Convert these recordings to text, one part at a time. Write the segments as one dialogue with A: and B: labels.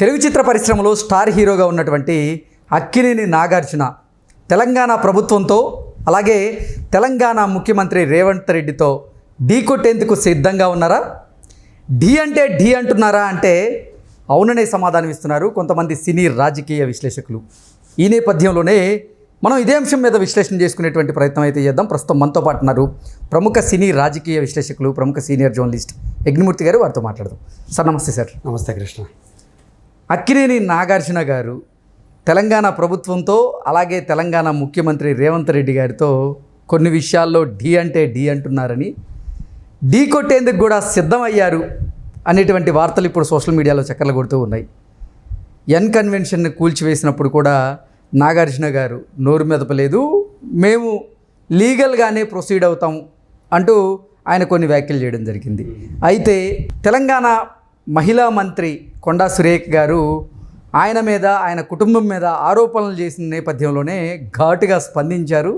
A: తెలుగు చిత్ర పరిశ్రమలో స్టార్ హీరోగా ఉన్నటువంటి అక్కినేని నాగార్జున తెలంగాణ ప్రభుత్వంతో అలాగే తెలంగాణ ముఖ్యమంత్రి రేవంత్ రెడ్డితో ఢీ కొట్టేందుకు సిద్ధంగా ఉన్నారా? ఢీ అంటే ఢీ అంటున్నారా అంటే అవుననే సమాధానం ఇస్తున్నారు కొంతమంది సినీ రాజకీయ విశ్లేషకులు. ఈ నేపథ్యంలోనే మనం ఇదే అంశం మీద విశ్లేషణ చేసుకునేటువంటి ప్రయత్నం అయితే చేద్దాం. ప్రస్తుతం మనతో పాటు ఉన్నారు ప్రముఖ సినీ రాజకీయ విశ్లేషకులు ప్రముఖ సీనియర్ జర్నలిస్ట్ యజ్ఞమూర్తి గారు. వారితో మాట్లాడదాం. సార్ నమస్తే సార్.
B: నమస్తే కృష్ణ.
A: అక్కినేని నాగార్జున గారు తెలంగాణ ప్రభుత్వంతో అలాగే తెలంగాణ ముఖ్యమంత్రి రేవంత్ రెడ్డి గారితో కొన్ని విషయాల్లో ఢీ అంటే ఢీ అంటున్నారని ఢీ కొట్టేందుకు కూడా సిద్ధమయ్యారు అనేటువంటి వార్తలు ఇప్పుడు సోషల్ మీడియాలో చక్కర్లు కొడుతూ ఉన్నాయి. ఎన్ కన్వెన్షన్ని కూల్చివేసినప్పుడు కూడా నాగార్జున గారు నోరు మెదపలేదు. మేము లీగల్గానే ప్రొసీడ్ అవుతాం అంటూ ఆయన కొన్ని వ్యాఖ్యలు చేయడం జరిగింది. అయితే తెలంగాణ మహిళా మంత్రి కొండా సురేఖ్ గారు ఆయన మీద ఆయన కుటుంబం మీద ఆరోపణలు చేసిన నేపథ్యంలోనే ఘాటుగా స్పందించారు.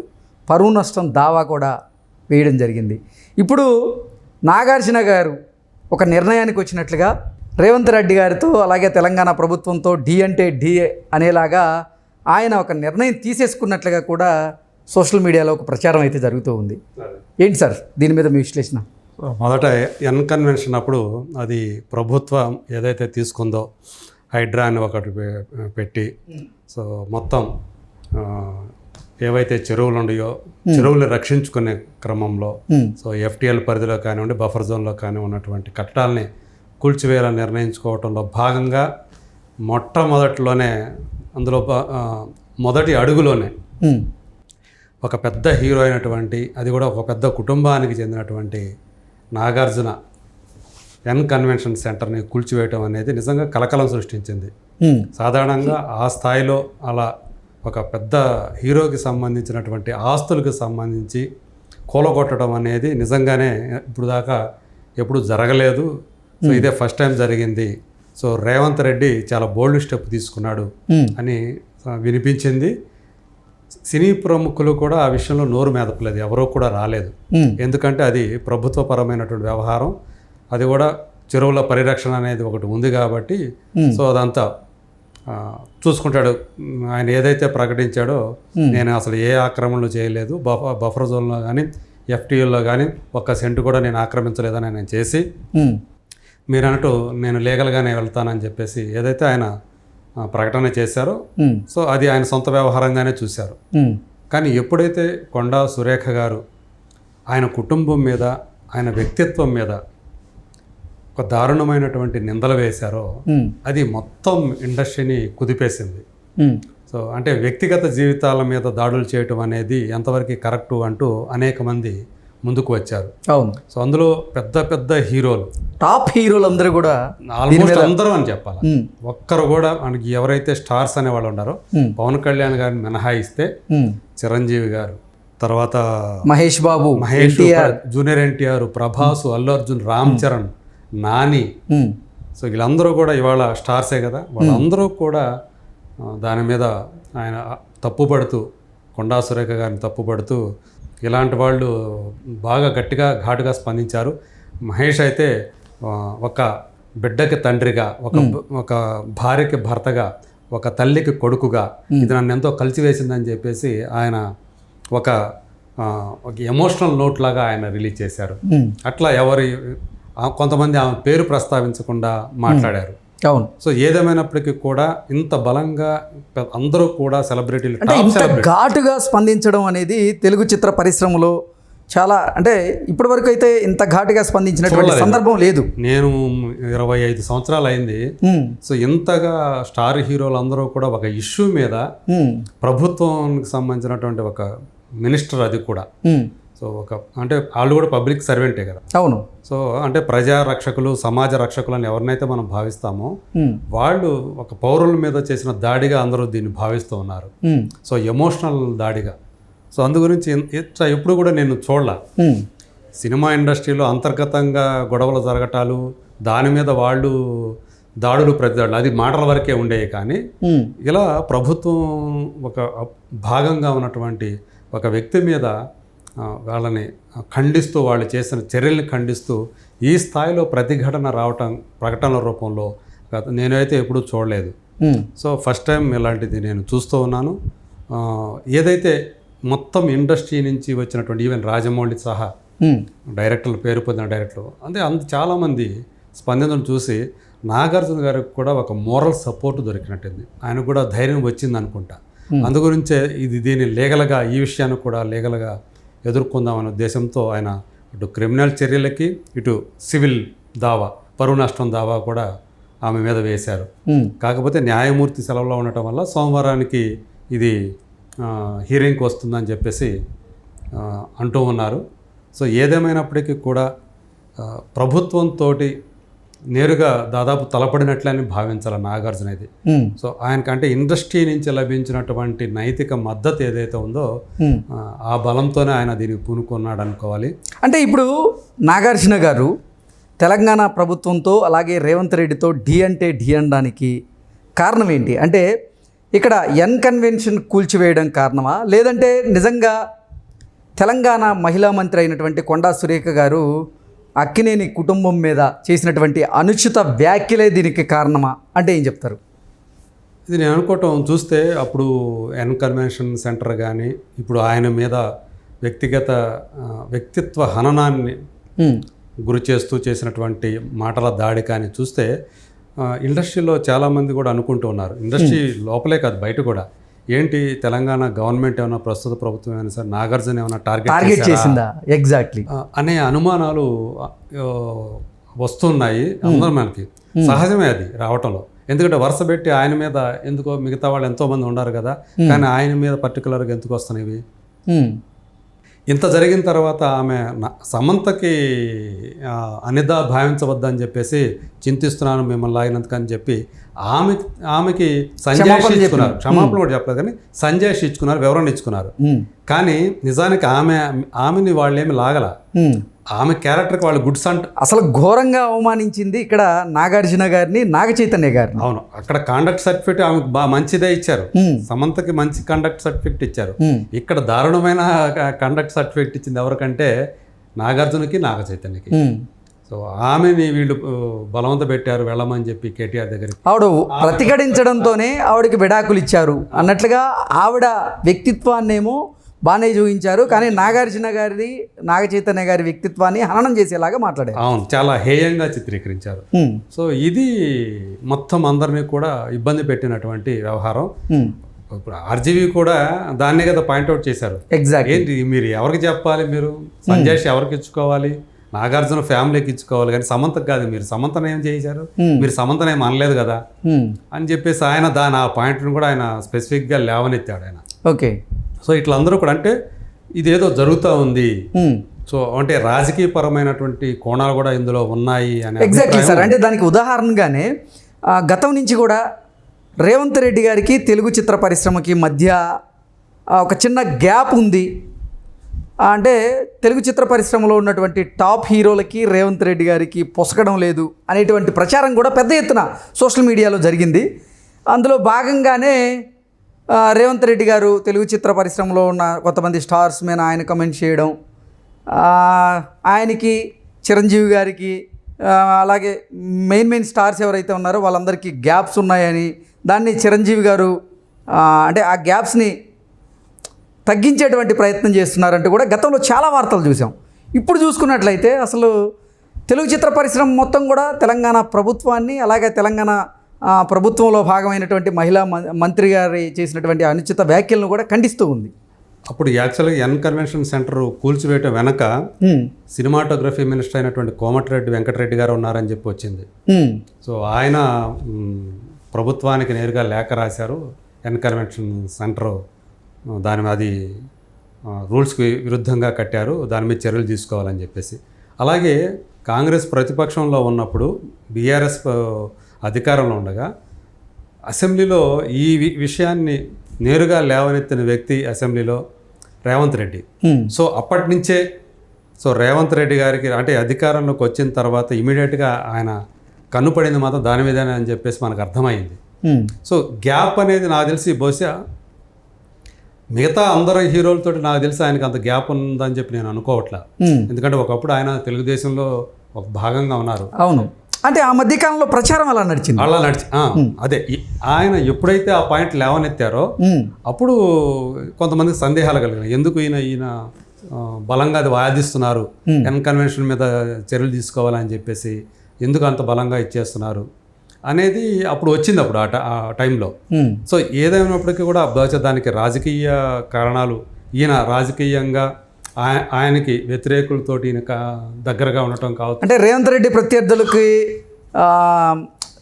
A: పరువు నష్టం దావా కూడా వేయడం జరిగింది. ఇప్పుడు నాగార్జున గారు ఒక నిర్ణయానికి వచ్చినట్లుగా రేవంత్ రెడ్డి గారితో అలాగే తెలంగాణ ప్రభుత్వంతో డి అంటే డి అనేలాగా ఆయన ఒక నిర్ణయం తీసేసుకున్నట్లుగా కూడా సోషల్ మీడియాలో ఒక ప్రచారం అయితే జరుగుతూ ఉంది. ఏంటి సార్ దీని మీద మీ విశ్లేషణ?
B: మొదట ఎన్ కన్వెన్షన్ అప్పుడు అది ప్రభుత్వం ఏదైతే తీసుకుందో హైడ్రా అని ఒకటి పెట్టి సో మొత్తం ఏవైతే చెరువులు ఉన్నాయో చెరువులు రక్షించుకునే క్రమంలో. సో ఎఫ్టిఎల్ పరిధిలో కానివ్వండి బఫర్ జోన్లో కానీ ఉన్నటువంటి కట్టడాల్ని కూల్చివేయాలని నిర్ణయించుకోవటంలో భాగంగా మొట్టమొదటిలోనే అందులో మొదటి అడుగులోనే ఒక పెద్ద హీరో అయినటువంటి అది కూడా ఒక పెద్ద కుటుంబానికి చెందినటువంటి నాగార్జున ఎన్ కన్వెన్షన్ సెంటర్ని కూల్చివేయటం అనేది నిజంగా కలకలం సృష్టించింది. సాధారణంగా ఆ స్థాయిలో అలా ఒక పెద్ద హీరోకి సంబంధించినటువంటి ఆస్తులకు సంబంధించి కూలగొట్టడం అనేది నిజంగానే ఇప్పుడు దాకా ఎప్పుడు జరగలేదు. సో ఇదే ఫస్ట్ టైం జరిగింది. సో రేవంత్ రెడ్డి చాలా బోల్డ్ స్టెప్ తీసుకున్నాడు అని వినిపించింది. సినీ ప్రముఖులు కూడా ఆ విషయంలో నోరు మెదపలేదు ఎవరో కూడా రాలేదు. ఎందుకంటే అది ప్రభుత్వపరమైనటువంటి వ్యవహారం. అది కూడా చెరువుల పరిరక్షణ అనేది ఒకటి ఉంది కాబట్టి. సో అదంతా చూసుకుంటాడు. ఆయన ఏదైతే ప్రకటించాడో నేను అసలు ఏ ఆక్రమణలు చేయలేదు. బఫ బఫర్ జోన్లో కానీ ఎఫ్టీఎల్లో కానీ ఒక్క సెంటు కూడా నేను ఆక్రమించలేదని నేను చేసి మీరు అన్నట్టు నేను లీగల్గానే వెళ్తానని చెప్పేసి ఏదైతే ఆయన ప్రకటన చేశారో. సో అది ఆయన సొంత వ్యవహారంగానే చూశారు. కానీ ఎప్పుడైతే కొండా సురేఖ గారు ఆయన కుటుంబం మీద ఆయన వ్యక్తిత్వం మీద ఒక దారుణమైనటువంటి నిందలు వేశారో అది మొత్తం ఇండస్ట్రీని కుదిపేసింది. సో అంటే వ్యక్తిగత జీవితాల మీద దాడులు చేయటం అనేది ఎంతవరకు కరెక్టు అంటూ అనేక మంది ముందుకు వచ్చారు.
A: అవును.
B: సో అందులో పెద్ద పెద్ద హీరోలు.
A: టాప్ హీరోలందరూ కూడా
B: ఆల్మోస్ట్ అందరూ అని చెప్పాలి? ఒక్కరు కూడా మనకి ఎవరైతే స్టార్స్ అనే వాళ్ళు ఉన్నారో పవన్ కళ్యాణ్ గారిని మినహాయిస్తే చిరంజీవి గారు తర్వాత
A: Mahesh Babu
B: Mahesh junior NTR Prabhas Allu Arjun Ram Charan Nani. So వీళ్ళందరూ కూడా ఇవాళ స్టార్సే కదా? వాళ్ళందరూ కూడా దాని మీద ఆయన తప్పుపడుతూ కొండా సురేఖ గారిని తప్పుపడుతూ ఇలాంటి వాళ్ళు బాగా గట్టిగా ఘాటుగా స్పందించారు. మహేష్ అయితే ఒక బిడ్డకి తండ్రిగా ఒక ఒక భార్యకి భర్తగా ఒక తల్లికి కొడుకుగా ఇది నన్ను ఎంతో కలిసివేసిందని చెప్పేసి ఆయన ఒక ఒక ఎమోషనల్ నోట్ లాగా ఆయన రిలీజ్ చేశారు. అట్లా ఎవరి కొంతమంది ఆమె పేరు ప్రస్తావించకుండా మాట్లాడారు.
A: అవును.
B: సో ఏదేమైనప్పటికీ కూడా ఇంత బలంగా అందరూ కూడా సెలబ్రిటీలు
A: అంటే ఇంత ఘాటుగా స్పందించడం అనేది తెలుగు చిత్ర పరిశ్రమలో చాలా అంటే ఇప్పటివరకు అయితే ఇంత ఘాటుగా స్పందించినటువంటి సందర్భం లేదు.
B: నేను ఇరవై ఐదు సంవత్సరాలు అయింది. సో ఇంతగా స్టార్ హీరోలు అందరూ కూడా ఒక ఇష్యూ మీద ప్రభుత్వానికి సంబంధించినటువంటి ఒక మినిస్టర్ అది కూడా. సో ఒక అంటే వాళ్ళు కూడా పబ్లిక్ సర్వెంటే కదా.
A: అవును.
B: సో అంటే ప్రజా రక్షకులు సమాజ రక్షకులు అని ఎవరినైతే మనం భావిస్తామో వాళ్ళు ఒక పౌరుల మీద చేసిన దాడిగా అందరూ దీన్ని భావిస్తూ ఉన్నారు. So emotional దాడిగా. సో అందు గురించి ఎప్పుడు కూడా నేను చూడలా. సినిమా ఇండస్ట్రీలో అంతర్గతంగా గొడవలు జరగటాలు దాని మీద వాళ్ళు దాడులు ప్రతిదాడులు అది మాటల వరకే ఉండేవి కానీ ఇలా ప్రభుత్వం ఒక భాగంగా ఉన్నటువంటి ఒక వ్యక్తి మీద వాళ్ళని ఖండిస్తూ వాళ్ళు చేసిన చర్యల్ని ఖండిస్తూ ఈ స్థాయిలో ప్రతిఘటన రావటం ప్రకటనల రూపంలో గత నేనైతే ఎప్పుడూ చూడలేదు.
A: ఉమ్,
B: సో ఫస్ట్ టైం ఇలాంటిది నేను చూస్తూ ఉన్నాను. ఏదైతే మొత్తం ఇండస్ట్రీ నుంచి వచ్చినటువంటి ఈవెన్ రాజమౌళి సహా
A: ఉమ్,
B: డైరెక్టర్లు పేరు పొందిన డైరెక్టర్లు అంటే అంత చాలామంది స్పందనను చూసి నాగార్జున గారికి కూడా ఒక మోరల్ సపోర్ట్ దొరికినట్టుంది. ఆయనకు కూడా ధైర్యం వచ్చింది అనుకుంటా అందుగురించే ఇది దీన్ని లీగల్గా ఈ విషయాన్ని కూడా లీగల్గా ఎదుర్కొందామనే ఉద్దేశంతో ఆయన ఇటు క్రిమినల్ చర్యలకి ఇటు సివిల్ దావా పరువు నష్టం దావా కూడా ఆమె మీద వేశారు. కాకపోతే న్యాయమూర్తి సెలవులో ఉండటం వల్ల సోమవారానికి ఇది హీరింగ్కి వస్తుందని చెప్పేసి అంటూ ఉన్నారు. సో ఏదేమైనప్పటికీ కూడా ప్రభుత్వంతో నేరుగా దాదాపు తలపడినట్లని భావించాలి నాగార్జున ఇది సో ఆయనకంటే ఇండస్ట్రీ నుంచి లభించినటువంటి నైతిక మద్దతు ఏదైతే ఉందో. ఆ, బలంతోనే ఆయన దీనికి పూనుకున్నాడు అనుకోవాలి.
A: అంటే ఇప్పుడు నాగార్జున గారు తెలంగాణ ప్రభుత్వంతో అలాగే రేవంత్ రెడ్డితో ఢీ అంటే ఢీ అనడానికి కారణం ఏంటి? అంటే ఇక్కడ ఎన్ కన్వెన్షన్ కూల్చివేయడం కారణమా? లేదంటే నిజంగా తెలంగాణ మహిళా మంత్రి అయినటువంటి కొండా సురేఖ గారు అక్కినేని కుటుంబం మీద చేసినటువంటి అనుచిత వ్యాఖ్యలే దీనికి కారణమా? అంటే ఏం చెప్తారు?
B: ఇది నేను అనుకోవటం చూస్తే అప్పుడు ఎన్ కన్వెన్షన్ సెంటర్ కానీ ఇప్పుడు ఆయన మీద వ్యక్తిగత వ్యక్తిత్వ హననాన్ని గురి చేస్తూ చేసినటువంటి మాటల దాడి కానీ చూస్తే ఇండస్ట్రీలో చాలామంది కూడా అనుకుంటూ ఉన్నారు. ఇండస్ట్రీ లోపలే కాదు బయట కూడా. ఏంటి తెలంగాణ గవర్నమెంట్ ఏమైనా ప్రస్తుత ప్రభుత్వం ఏమైనా సరే? నాగార్జున ఏమైనా టార్గెట్
A: టార్గెట్ చేసిందా? ఎగ్జాక్ట్లీ.
B: అనే అనుమానాలు వస్తున్నాయి అందరం మనకి సహజమే అది రావటంలో. ఎందుకంటే వరుస పెట్టి ఆయన మీద ఎందుకో మిగతా వాళ్ళు ఎంతో మంది ఉన్నారు కదా కానీ ఆయన మీద పర్టికులర్గా ఎందుకు వస్తున్నాయి ఇంత జరిగిన తర్వాత ఆమె సమంతకి అనిదా భావించవద్దని చెప్పేసి చింతిస్తున్నాను మిమ్మల్ని లాగినందుకు అని చెప్పి ఆమె ఆమెకి సంజయ్ ఇచ్చుకున్నారు క్షమాపణ కూడా చెప్పలేదు కానీ సంజయ్ ఇచ్చుకున్నారు వివరణ ఇచ్చుకున్నారు. కానీ నిజానికి ఆమె ఆమెని వాళ్ళు ఏమి లాగల. ఆమె క్యారెక్టర్కి వాళ్ళు గుడ్స్ అంట.
A: అసలు ఘోరంగా అవమానించింది ఇక్కడ నాగార్జున గారిని నాగ చైతన్య గారిని.
B: అవును అక్కడ కాండక్ట్ సర్టిఫికేట్ ఆమెకు బాగా మంచిదే ఇచ్చారు. సమంతకి మంచి కండక్ట్ సర్టిఫికేట్ ఇచ్చారు. ఇక్కడ దారుణమైన కండక్ట్ సర్టిఫికేట్ ఇచ్చింది ఎవరికంటే నాగార్జునకి నాగ చైతన్యకి. సో ఆమెని వీళ్ళు బలవంత పెట్టారు వెళ్ళమని చెప్పి కేటీఆర్ దగ్గరికి.
A: ఆవిడ ప్రతిఘటించడంతోనే ఆవిడకి విడాకులు ఇచ్చారు. అన్నట్లుగా ఆవిడ వ్యక్తిత్వాన్నేమో బాగానే చూపించారు. కానీ నాగార్జున గారి నాగ చైతన్య గారి వ్యక్తిత్వాన్ని హననం చేసేలాగా మాట్లాడారు.
B: అవును చాలా హేయంగా చిత్రీకరించారు. సో ఇది మొత్తం అందరినీ కూడా ఇబ్బంది పెట్టినటువంటి వ్యవహారం. ఇప్పుడు ఆర్జీవీ కూడా దాన్నే కదా పాయింట్అవుట్ చేశారు.
A: ఎగ్జాక్ట్
B: ఏంటి మీరు ఎవరికి చెప్పాలి మీరు? సంజయ్ ఎవరికి ఇచ్చుకోవాలి? నాగార్జున ఫ్యామిలీకి ఇచ్చుకోవాలి కానీ సమంతకు కాదు మీరు. సమంతను ఏం చేశారు. మీరు సమంతను ఏం అనలేదు కదా? అని చెప్పేసి ఆయన దాని ఆ పాయింట్ని కూడా ఆయన స్పెసిఫిక్గా లేవనెత్తాడు ఆయన.
A: ఓకే.
B: సో ఇట్లా అందరూ కూడా అంటే ఇదేదో జరుగుతూ ఉంది. సో అంటే రాజకీయపరమైనటువంటి కోణాలు కూడా ఇందులో ఉన్నాయి అనే
A: ఎగ్జాక్ట్లీ సార్ అంటే దానికి ఉదాహరణగానే గతం నుంచి కూడా రేవంత్ రెడ్డి గారికి తెలుగు చిత్ర పరిశ్రమకి మధ్య ఒక చిన్న గ్యాప్ ఉంది. అంటే తెలుగు చిత్ర పరిశ్రమలో ఉన్నటువంటి టాప్ హీరోలకి రేవంత్ రెడ్డి గారికి పొసగడం లేదు అనేటువంటి ప్రచారం కూడా పెద్ద ఎత్తున సోషల్ మీడియాలో జరిగింది. అందులో భాగంగానే రేవంత్ రెడ్డి గారు తెలుగు చిత్ర పరిశ్రమలో ఉన్న కొంతమంది స్టార్స్ మీద ఆయన కమెంట్ చేయడం ఆయనకి చిరంజీవి గారికి అలాగే మెయిన్ మెయిన్ స్టార్స్ ఎవరైతే ఉన్నారో వాళ్ళందరికీ గ్యాప్స్ ఉన్నాయని దాన్ని చిరంజీవి గారు అంటే ఆ గ్యాప్స్ని తగ్గించేటువంటి ప్రయత్నం చేస్తున్నారంటే కూడా గతంలో చాలా వార్తలు చూసాం. ఇప్పుడు చూసుకున్నట్లయితే అసలు తెలుగు చిత్ర పరిశ్రమ మొత్తం కూడా తెలంగాణ ప్రభుత్వాన్ని అలాగే తెలంగాణ ప్రభుత్వంలో భాగమైనటువంటి మహిళా మంత్రి గారి చేసినటువంటి అనుచిత వ్యాఖ్యలను కూడా ఖండిస్తూ ఉంది.
B: అప్పుడు యాక్చువల్గా ఎన్ కన్వెన్షన్ సెంటర్ కూల్చివేయటం వెనక సినిమాటోగ్రఫీ మినిస్టర్ అయినటువంటి కోమటిరెడ్డి వెంకటరెడ్డి గారు ఉన్నారని చెప్పి వచ్చింది. సో ఆయన ప్రభుత్వానికి నేరుగా లేఖ రాశారు ఎన్ కన్వెన్షన్ సెంటర్ దాని అది రూల్స్కి విరుద్ధంగా కట్టారు. దాని మీద చర్యలు తీసుకోవాలని చెప్పేసి. అలాగే కాంగ్రెస్ ప్రతిపక్షంలో ఉన్నప్పుడు బీఆర్ఎస్ అధికారంలో ఉండగా అసెంబ్లీలో ఈ విషయాన్ని నేరుగా లేవనెత్తిన వ్యక్తి అసెంబ్లీలో రేవంత్ రెడ్డి. సో అప్పటి నుంచే సో రేవంత్ రెడ్డి గారికి అంటే అధికారంలోకి వచ్చిన తర్వాత ఇమీడియట్గా ఆయన కన్నుపడింది మాత్రం దాని మీదనే అని చెప్పేసి మనకు అర్థమైంది. సో గ్యాప్ అనేది నాకు తెలిసి బహుశా మిగతా అందరు హీరోలతో నాకు తెలిసి ఆయనకు అంత గ్యాప్ ఉందని చెప్పి నేను అనుకోవట్లా. ఎందుకంటే ఒకప్పుడు ఆయన తెలుగుదేశంలో ఒక భాగంగా ఉన్నారు.
A: అవును. అంటే ఆ మధ్యకాలంలో ప్రచారం అలా నడిచింది.
B: అలా నడిచి అదే ఆయన ఎప్పుడైతే ఆ పాయింట్ లేవనెత్తారో అప్పుడు కొంతమందికి సందేహాలు కలిగినాయి. ఎందుకు ఈయన ఈయన బలంగా అది వాదిస్తున్నారు? ఎన్ కన్వెన్షన్ మీద చర్యలు తీసుకోవాలని చెప్పేసి ఎందుకు అంత బలంగా ఇచ్చేస్తున్నారు? అనేది అప్పుడు వచ్చింది అప్పుడు ఆ టైంలో. సో ఏదైనప్పటికీ కూడా బహుశా దానికి రాజకీయ కారణాలు ఈయన రాజకీయంగా ఆయనకి వ్యతిరేకులతోటి ఈయన కా- దగ్గరగా ఉండటం కావచ్చు.
A: అంటే రేవంత్ రెడ్డి ప్రత్యర్థులకి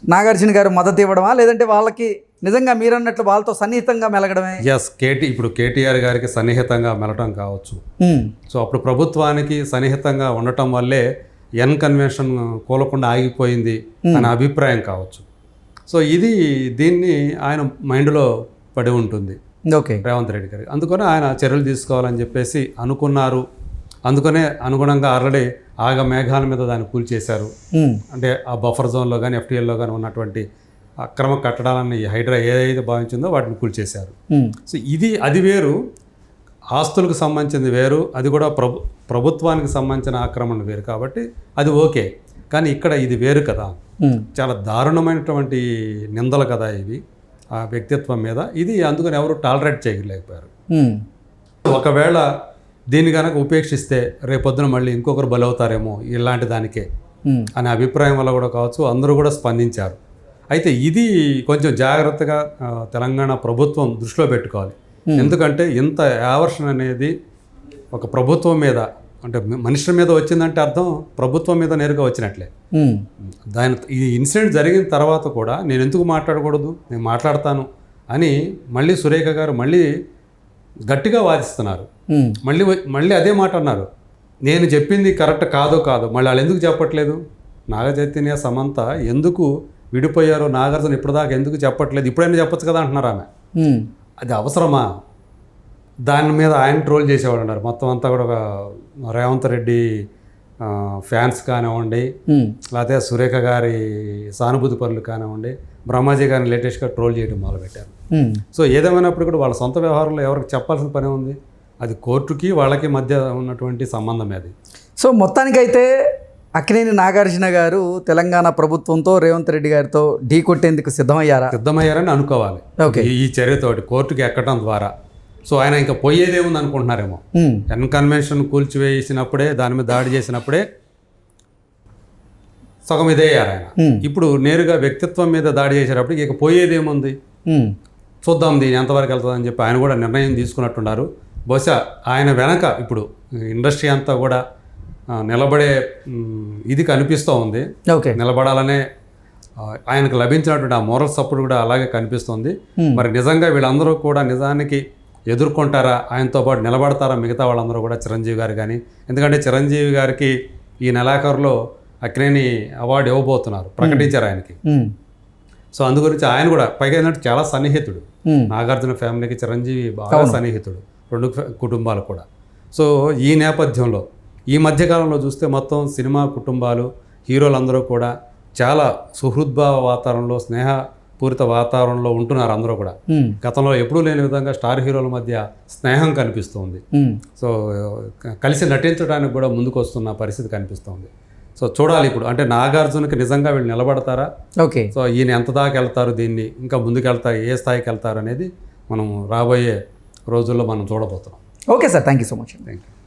A: నాగార్జున గారు మద్దతు ఇవ్వడమా? లేదంటే వాళ్ళకి నిజంగా మీరన్నట్లు వాళ్ళతో సన్నిహితంగా మెలగడమే?
B: ఎస్ కేటీ ఇప్పుడు కేటీఆర్ గారికి సన్నిహితంగా మెలటం కావచ్చు. సో అప్పుడు ప్రభుత్వానికి సన్నిహితంగా ఉండటం వల్లే ఎన్ కన్వెన్షన్ కూలకుండా ఆగిపోయింది అనే అభిప్రాయం కావచ్చు. సో ఇది దీన్ని ఆయన మైండ్లో పడి ఉంటుంది.
A: ఓకే.
B: రేవంత్ రెడ్డి గారికి అందుకనే ఆయన చర్యలు తీసుకోవాలని చెప్పేసి అనుకున్నారు. అందుకనే అనుగుణంగా ఆల్రెడీ ఆగ మేఘాల మీద దాన్ని కూల్చేశారు అంటే ఆ బఫర్ జోన్లో కానీ ఎఫ్టీఎల్లో కానీ ఉన్నటువంటి అక్రమ కట్టడాలని హైడ్రా ఏదైతే భావించిందో వాటిని కూల్చేశారు సో ఇది అది వేరు. ఆస్తులకు సంబంధించింది వేరు. అది కూడా ప్రభు ప్రభుత్వానికి సంబంధించిన ఆక్రమణ వేరు కాబట్టి అది ఓకే. కానీ ఇక్కడ ఇది వేరు కదా. చాలా దారుణమైనటువంటి నిందలు కదా ఇవి. ఆ వ్యక్తిత్వం మీద. ఇది అందుకని ఎవరు టాలరేట్ చేయలేకపోయారు. ఒకవేళ దీన్ని కనుక ఉపేక్షిస్తే రేపొద్దున మళ్ళీ ఇంకొకరు బలవుతారేమో ఇలాంటి దానికే అనే అభిప్రాయం వల్ల కూడా కావచ్చు. అందరూ కూడా స్పందించారు. అయితే ఇది కొంచెం జాగ్రత్తగా తెలంగాణ ప్రభుత్వం దృష్టిలో పెట్టుకోవాలి. ఎందుకంటే ఇంత యావర్షన్ అనేది ఒక ప్రభుత్వం మీద అంటే మనుషుల మీద వచ్చిందంటే అర్థం ప్రభుత్వం మీద నేరుగా వచ్చినట్లే. దాని ఈ ఇన్సిడెంట్ జరిగిన తర్వాత కూడా నేను ఎందుకు మాట్లాడకూడదు నేను మాట్లాడతాను అని మళ్ళీ సురేఖ గారు మళ్ళీ గట్టిగా వాదిస్తున్నారు. మళ్ళీ మళ్ళీ అదే మాట అన్నారు. నేను చెప్పింది కరెక్ట్ కాదో కాదు మళ్ళీ వాళ్ళు ఎందుకు చెప్పట్లేదు? నాగచైతన్య సమంత ఎందుకు విడిపోయారో నాగార్జున ఇప్పటిదాకా ఎందుకు చెప్పట్లేదు? ఇప్పుడైనా చెప్పొచ్చు కదా అంటున్నారు ఆమె. అది అవసరమా? దాని మీద ఆయన ట్రోల్ చేసేవాడు అన్నారు మొత్తం అంతా కూడా ఒక రేవంత్ రెడ్డి ఫ్యాన్స్ కానివ్వండి లేకపోతే సురేఖ గారి సానుభూతి పనులు కానివ్వండి బ్రహ్మాజీ గారిని లేటెస్ట్గా ట్రోల్ చేయడం మొదలుపెట్టారు. సో ఏదేమైనప్పుడు కూడా వాళ్ళ సొంత వ్యవహారంలో ఎవరికి చెప్పాల్సిన పని ఉంది? అది కోర్టుకి వాళ్ళకి మధ్య ఉన్నటువంటి సంబంధమే అది
A: సో మొత్తానికైతే అక్కినేని నాగార్జున గారు తెలంగాణ ప్రభుత్వంతో రేవంత్ రెడ్డి గారితో ఢీ కొట్టేందుకు సిద్ధమయ్యారా?
B: సిద్ధమయ్యారని అనుకోవాలి.
A: ఓకే.
B: ఈ- ఈ చర్యతోటి కోర్టుకి ఎక్కడం ద్వారా. సో ఆయన ఇంకా పోయేదే ఉంది అనుకుంటున్నారేమో ఎన్ కన్వెన్షన్ కూల్చివేసినప్పుడే దాని మీద దాడి చేసినప్పుడే సగం ఇదయ్యారు ఆయన. ఇప్పుడు నేరుగా వ్యక్తిత్వం మీద దాడి చేసేటప్పుడు ఇక పోయేదేముంది? చూద్దాం దీని ఎంతవరకు వెళ్తుందని చెప్పి ఆయన కూడా నిర్ణయం తీసుకున్నట్టున్నారు. బహుశా ఆయన వెనక ఇప్పుడు ఇండస్ట్రీ అంతా కూడా నిలబడే ఇది కనిపిస్తూ ఉంది.
A: ఓకే.
B: నిలబడాలనే ఆయనకు లభించినటువంటి ఆ మోరల్ సపోర్ట్ కూడా అలాగే కనిపిస్తుంది. మరి నిజంగా వీళ్ళందరూ కూడా నిజానికి ఎదుర్కొంటారా? ఆయనతో పాటు నిలబడతారా? మిగతా వాళ్ళందరూ కూడా చిరంజీవి గారు కానీ ఎందుకంటే చిరంజీవి గారికి ఈ నెలాఖరులో అక్కినేని అవార్డు ఇవ్వబోతున్నారు ప్రకటించారు ఆయనకి. సో అందు గురించి ఆయన కూడా పైగా ఏంటంటే చాలా సన్నిహితుడు. నాగార్జున ఫ్యామిలీకి చిరంజీవి బాగా సన్నిహితుడు రెండు కుటుంబాలు కూడా. సో ఈ నేపథ్యంలో ఈ మధ్యకాలంలో చూస్తే మొత్తం సినిమా కుటుంబాలు హీరోలందరూ కూడా చాలా సుహృద్భావ వాతావరణంలో స్నేహపూరిత వాతావరణంలో ఉంటున్నారు అందరూ కూడా. గతంలో ఎప్పుడూ లేని విధంగా స్టార్ హీరోల మధ్య స్నేహం కనిపిస్తుంది. సో కలిసి నటించడానికి కూడా ముందుకు వస్తున్న పరిస్థితి కనిపిస్తుంది. సో చూడాలి ఇప్పుడు. అంటే నాగార్జునకి నిజంగా వీళ్ళు నిలబడతారా?
A: ఓకే.
B: సో ఈయన ఎంత దాకా వెళ్తారు దీన్ని? ఇంకా ముందుకు వెళ్తారు ఏ స్థాయికి వెళ్తారు అనేది మనం రాబోయే రోజుల్లో మనం చూడబోతున్నాం.
A: Okay sir. Thank you so much
B: thank you.